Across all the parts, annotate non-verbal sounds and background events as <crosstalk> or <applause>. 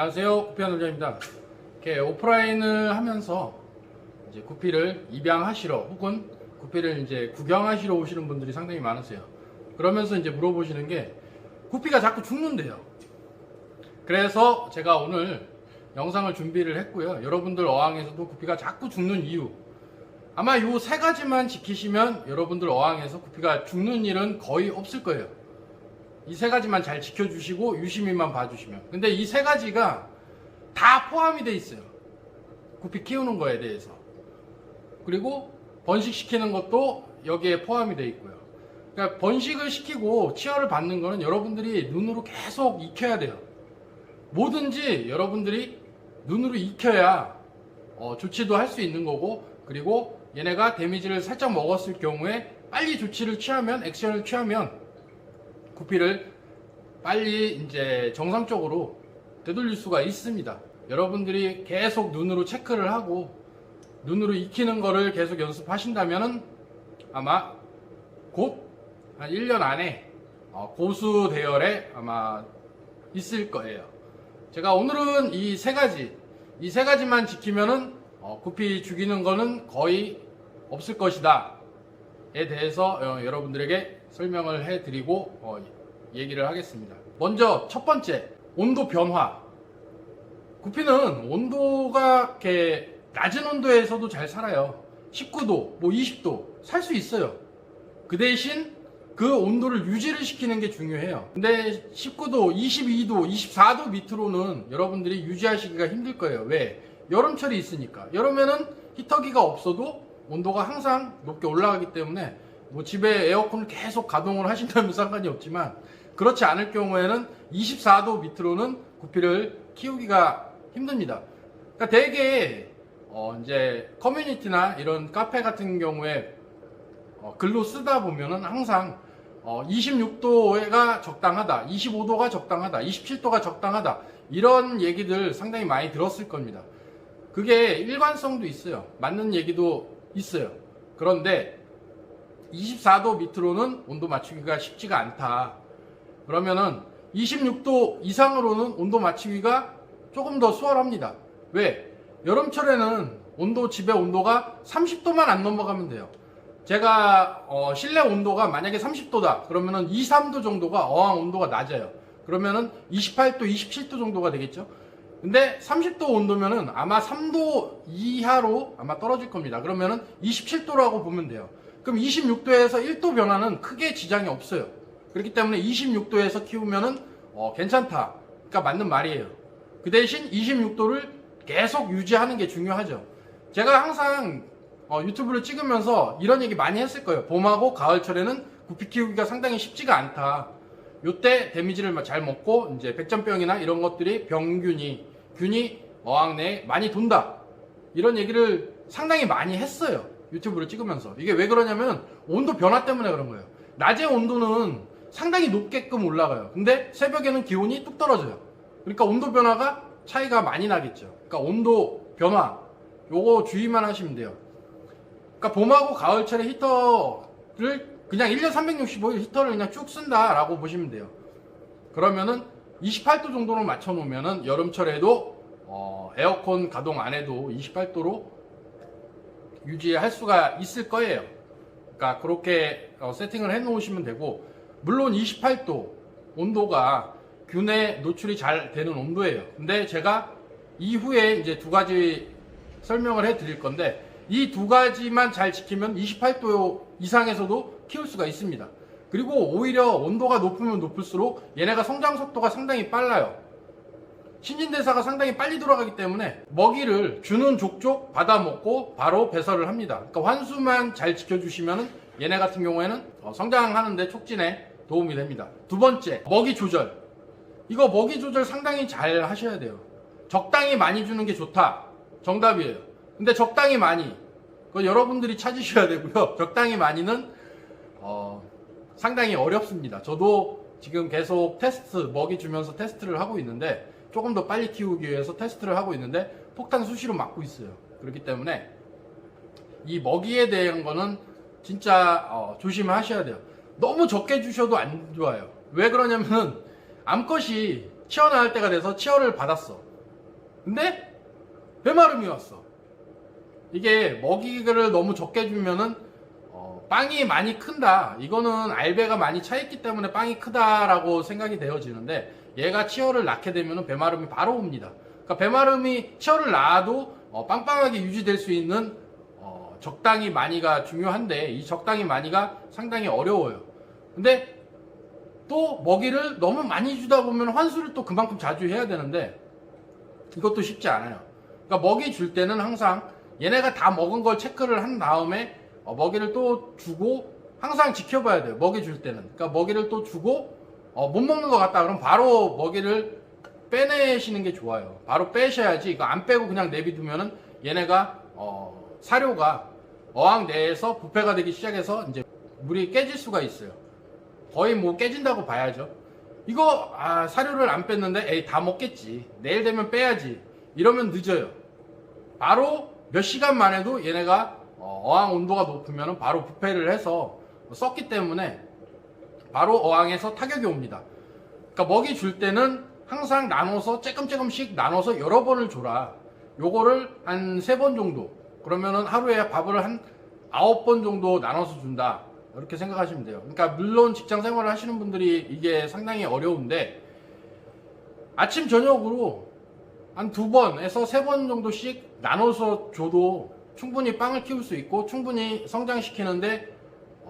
안녕하세요. 구피한 원장입니다. 이렇게 오프라인을 하면서 이제 구피를 입양하시러 혹은 구피를 이제 구경하시러 오시는 분들이 상당히 많으세요. 그러면서 이제 물어보시는 게 구피가 자꾸 죽는데요. 그래서 제가 오늘 영상을 준비를 했고요. 여러분들 어항에서도 구피가 자꾸 죽는 이유. 아마 이세 가지만 지키시면 여러분들 어항에서 구피가 죽는 일은 거의 없을 거예요. 이 세 가지만 잘 지켜주시고 유심히만 봐주시면. 근데 이 세 가지가 다 포함이 돼 있어요. 구피 키우는 거에 대해서. 그리고 번식시키는 것도 여기에 포함이 돼 있고요. 그러니까 번식을 시키고 치어를 받는 거는 여러분들이 눈으로 계속 익혀야 돼요. 뭐든지 여러분들이 눈으로 익혀야 어, 조치도 할 수 있는 거고 그리고 얘네가 데미지를 살짝 먹었을 경우에 빨리 조치를 취하면 액션을 취하면 구피를 빨리 이제 정상적으로 되돌릴 수가 있습니다. 여러분들이 계속 눈으로 체크를 하고 눈으로 익히는 거를 계속 연습하신다면은 아마 곧 한 1년 안에 어, 고수 대열에 아마 있을 거예요. 제가 오늘은 이 세 가지, 이 세 가지만 지키면은 어, 구피 죽이는 거는 거의 없을 것이다. 에 대해서 어, 여러분들에게 설명을 해드리고 어, 얘기를 하겠습니다. 먼저 첫 번째 온도 변화. 구피는 온도가 이렇게 낮은 온도에서도 잘 살아요. 19도, 뭐 20도 살 수 있어요. 그 대신 그 온도를 유지를 시키는 게 중요해요. 근데 19도, 22도, 24도 밑으로는 여러분들이 유지하시기가 힘들 거예요. 왜? 여름철이 있으니까. 여름에는 히터기가 없어도 온도가 항상 높게 올라가기 때문에 뭐 집에 에어컨을 계속 가동을 하신다면 상관이 없지만 그렇지 않을 경우에는 24도 밑으로는 구피를 키우기가 힘듭니다. 그러니까 대개 어 이제 커뮤니티나 이런 카페 같은 경우에 어 글로 쓰다 보면은 항상 어 26도가 적당하다, 25도가 적당하다, 27도가 적당하다 이런 얘기들 상당히 많이 들었을 겁니다. 그게 일관성도 있어요. 맞는 얘기도 있어요. 그런데 24도 밑으로는 온도 맞추기가 쉽지가 않다. 그러면은 26도 이상으로는 온도 맞추기가 조금 더 수월합니다. 왜? 여름철에는 온도, 집의 온도가 30도만 안 넘어가면 돼요. 제가 어, 실내 온도가 만약에 30도다. 그러면은 2, 3도 정도가 어항 온도가 낮아요. 그러면은 28도, 27도 정도가 되겠죠. 근데 30도 온도면은 아마 3도 이하로 아마 떨어질 겁니다. 그러면은 27도라고 보면 돼요. 그럼 26도에서 1도 변화는 크게 지장이 없어요. 그렇기 때문에 26도에서 키우면은 어, 괜찮다. 그러니까 맞는 말이에요. 그 대신 26도를 계속 유지하는 게 중요하죠. 제가 항상 어, 유튜브를 찍으면서 이런 얘기 많이 했을 거예요. 봄하고 가을철에는 구피 키우기가 상당히 쉽지가 않다. 요때 데미지를 잘 먹고 이제 백전병이나 이런 것들이 병균이 균이 어항 내에 많이 돈다. 이런 얘기를 상당히 많이 했어요. 유튜브를 찍으면서. 이게 왜 그러냐면 온도 변화 때문에 그런 거예요. 낮의 온도는 상당히 높게끔 올라가요. 근데 새벽에는 기온이 뚝 떨어져요. 그러니까 온도 변화가 차이가 많이 나겠죠. 그러니까 온도 변화 요거 주의만 하시면 돼요. 그러니까 봄하고 가을철에 히터를 그냥 1년 365일 히터를 그냥 쭉 쓴다 라고 보시면 돼요. 그러면은 28도 정도로 맞춰 놓으면은 여름철에도 어, 에어컨 가동 안 해도 28도로 유지할 수가 있을 거예요. 그러니까 그렇게 어, 세팅을 해 놓으시면 되고 물론 28도 온도가 균에 노출이 잘 되는 온도예요. 근데 제가 이후에 이제 두 가지 설명을 해 드릴 건데 이 두 가지만 잘 지키면 28도 이상에서도 키울 수가 있습니다. 그리고 오히려 온도가 높으면 높을수록 얘네가 성장 속도가 상당히 빨라요. 신진대사가 상당히 빨리 돌아가기 때문에 먹이를 주는 족족 받아먹고 바로 배설을 합니다. 그러니까 환수만 잘 지켜주시면 얘네 같은 경우에는 어, 성장하는데 촉진에 도움이 됩니다. 두 번째, 먹이 조절. 이거 먹이 조절 상당히 잘 하셔야 돼요. 적당히 많이 주는 게 좋다. 정답이에요. 근데 적당히 많이. 그거 여러분들이 찾으셔야 되고요. <laughs> 적당히 많이는 어, 상당히 어렵습니다. 저도 지금 계속 테스트, 먹이 주면서 테스트를 하고 있는데 조금 더 빨리 키우기 위해서 테스트를 하고 있는데 폭탄 수시로 맞고 있어요. 그렇기 때문에 이 먹이에 대한 거는 진짜 어, 조심하셔야 돼요. 너무 적게 주셔도 안 좋아요. 왜 그러냐면은 암컷이 치어 나올 때가 돼서 치어를 받았어. 근데 배마름이 왔어. 이게 먹이를 너무 적게 주면은 어, 빵이 많이 큰다. 이거는 알배가 많이 차 있기 때문에 빵이 크다라고 생각이 되어지는데 얘가 치어를 낳게 되면은 배마름이 바로 옵니다. 그러니까 배마름이 치어를 낳아도 어, 빵빵하게 유지될 수 있는 어, 적당히 많이가 중요한데 이 적당히 많이가 상당히 어려워요. 근데 또 먹이를 너무 많이 주다 보면 환수를 또 그만큼 자주 해야 되는데 이것도 쉽지 않아요. 그러니까 먹이 줄 때는 항상 얘네가 다 먹은 걸 체크를 한 다음에 어, 먹이를 또 주고 항상 지켜봐야 돼요. 먹이 줄 때는. 그러니까 먹이를 또 주고 어, 못 먹는 것 같다 그럼 바로 먹이를 빼내시는 게 좋아요. 바로 빼셔야지 이거 안 빼고 그냥 내비두면은 얘네가 어, 사료가 어항 내에서 부패가 되기 시작해서 이제 물이 깨질 수가 있어요. 거의 뭐 깨진다고 봐야죠. 이거 아, 사료를 안 뺐는데 에이 다 먹겠지. 내일 되면 빼야지. 이러면 늦어요. 바로 몇 시간 만에도 얘네가 어, 어항 온도가 높으면 바로 부패를 해서 썼기 때문에 바로 어항에서 타격이 옵니다. 그러니까 먹이 줄 때는 항상 나눠서 조금조금씩 나눠서 여러 번을 줘라. 요거를 한 세 번 정도. 그러면은 하루에 밥을 한 아홉 번 정도 나눠서 준다. 이렇게 생각하시면 돼요. 그러니까 물론 직장 생활을 하시는 분들이 이게 상당히 어려운데 아침 저녁으로 한 두 번에서 세 번 정도씩 나눠서 줘도 충분히 빵을 키울 수 있고 충분히 성장시키는데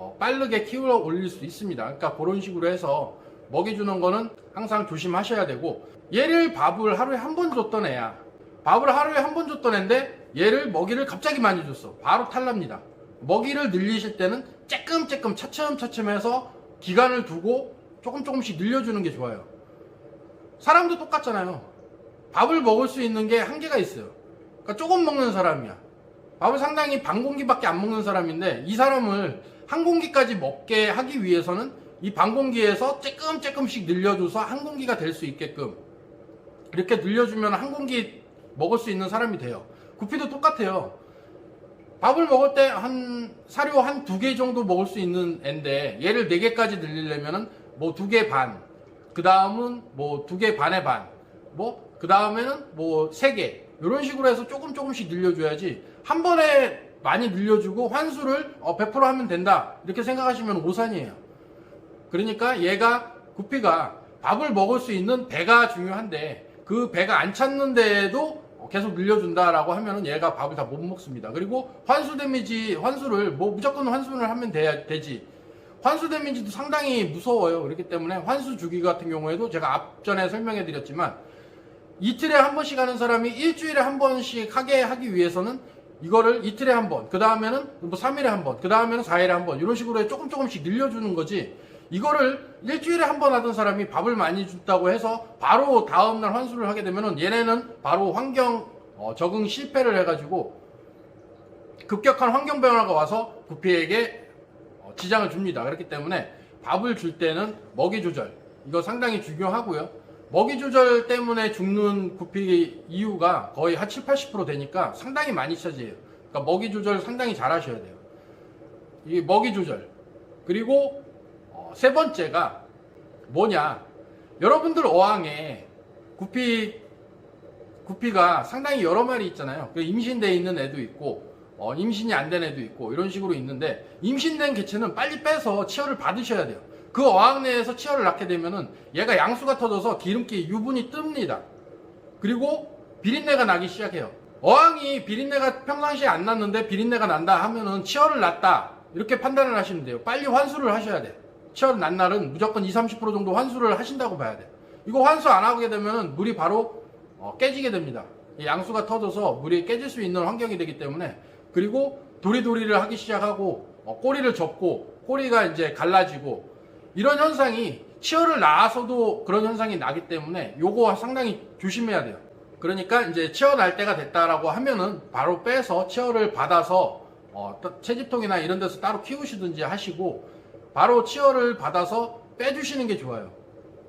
어, 빠르게 키워 올릴 수 있습니다. 그러니까 그런 식으로 해서 먹이 주는 거는 항상 조심하셔야 되고 얘를 밥을 하루에 한 번 줬던 애야. 밥을 하루에 한 번 줬던 애인데 얘를 먹이를 갑자기 많이 줬어. 바로 탈납니다. 먹이를 늘리실 때는 쬐끔쬐끔 차츰차츰 해서 기간을 두고 조금 조금씩 늘려주는 게 좋아요. 사람도 똑같잖아요. 밥을 먹을 수 있는 게 한계가 있어요. 그러니까 조금 먹는 사람이야. 밥을 상당히 반 공기밖에 안 먹는 사람인데 이 사람을 한 공기까지 먹게 하기 위해서는 이 반 공기에서 조금조금씩 늘려줘서 한 공기가 될 수 있게끔 이렇게 늘려주면 한 공기 먹을 수 있는 사람이 돼요. 구피도 똑같아요. 밥을 먹을 때 한 사료 한 두 개 정도 먹을 수 있는 애인데 얘를 네 개까지 늘리려면은 뭐 두 개 반, 그 다음은 뭐 두 개 반의 반, 뭐 그 다음에는 뭐 세 개 이런 식으로 해서 조금 조금씩 늘려줘야지 한 번에 많이 늘려주고 환수를 어, 100% 하면 된다 이렇게 생각하시면 오산이에요. 그러니까 얘가 구피가 밥을 먹을 수 있는 배가 중요한데 그 배가 안 찼는데도 계속 늘려준다라고 하면은 얘가 밥을 다 못 먹습니다. 그리고 환수 데미지 환수를 뭐 무조건 환수를 하면 돼야 되지. 환수 데미지도 상당히 무서워요. 그렇기 때문에 환수 주기 같은 경우에도 제가 앞전에 설명해 드렸지만 이틀에 한 번씩 하는 사람이 일주일에 한 번씩 하게 하기 위해서는 이거를 이틀에 한 번, 그 다음에는 뭐 3일에 한 번, 그 다음에는 4일에 한 번, 이런 식으로 조금 조금씩 늘려주는 거지. 이거를 일주일에 한 번 하던 사람이 밥을 많이 줬다고 해서 바로 다음날 환수를 하게 되면은 얘네는 바로 환경 어, 적응 실패를 해가지고 급격한 환경 변화가 와서 구피에게 어, 지장을 줍니다. 그렇기 때문에 밥을 줄 때는 먹이 조절 이거 상당히 중요하고요. 먹이 조절 때문에 죽는 구피 이유가 거의 한 7, 80% 되니까 상당히 많이 차지해요. 그러니까 먹이 조절 상당히 잘 하셔야 돼요. 이 먹이 조절. 그리고 어, 세 번째가 뭐냐? 여러분들 어항에 구피 구피가 상당히 여러 마리 있잖아요. 그 임신돼 있는 애도 있고 어, 임신이 안 된 애도 있고 이런 식으로 있는데 임신된 개체는 빨리 빼서 치어를 받으셔야 돼요. 그 어항 내에서 치어를 낳게 되면은 얘가 양수가 터져서 기름기 유분이 뜹니다. 그리고 비린내가 나기 시작해요. 어항이 비린내가 평상시에 안 났는데 비린내가 난다 하면은 치어를 낳다 이렇게 판단을 하시면 돼요. 빨리 환수를 하셔야 돼. 치어를 난 날은 무조건 20, 30% 정도 환수를 하신다고 봐야 돼. 이거 환수 안 하게 되면은 물이 바로 어, 깨지게 됩니다. 이 양수가 터져서 물이 깨질 수 있는 환경이 되기 때문에 그리고 도리도리를 하기 시작하고 어, 꼬리를 접고 꼬리가 이제 갈라지고 이런 현상이 치어를 낳아서도 그런 현상이 나기 때문에 요거 상당히 조심해야 돼요. 그러니까 이제 치어 날 때가 됐다라고 하면은 바로 빼서 치어를 받아서 어, 따- 채집통이나 이런 데서 따로 키우시든지 하시고 바로 치어를 받아서 빼주시는 게 좋아요.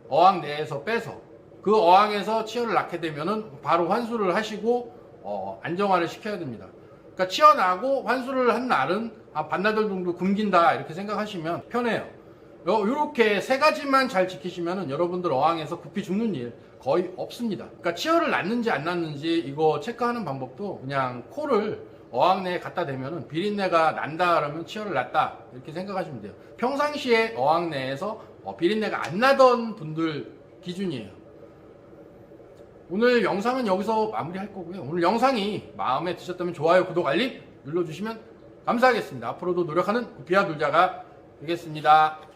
어항 내에서 빼서 그 어항에서 치어를 낳게 되면은 바로 환수를 하시고 어, 안정화를 시켜야 됩니다. 그러니까 치어 나고 환수를 한 날은 아, 반나절 정도 굶긴다 이렇게 생각하시면 편해요. 이렇게 세 가지만 잘 지키시면은 여러분들 어항에서 구피 죽는 일 거의 없습니다. 그러니까 치어를 낳는지 안 낳는지 이거 체크하는 방법도 그냥 코를 어항 내에 갖다 대면은 비린내가 난다 그러면 치어를 낳다 이렇게 생각하시면 돼요. 평상시에 어항 내에서 어, 비린내가 안 나던 분들 기준이에요. 오늘 영상은 여기서 마무리할 거고요. 오늘 영상이 마음에 드셨다면 좋아요, 구독, 알림 눌러주시면 감사하겠습니다. 앞으로도 노력하는 구피와 놀자가 되겠습니다.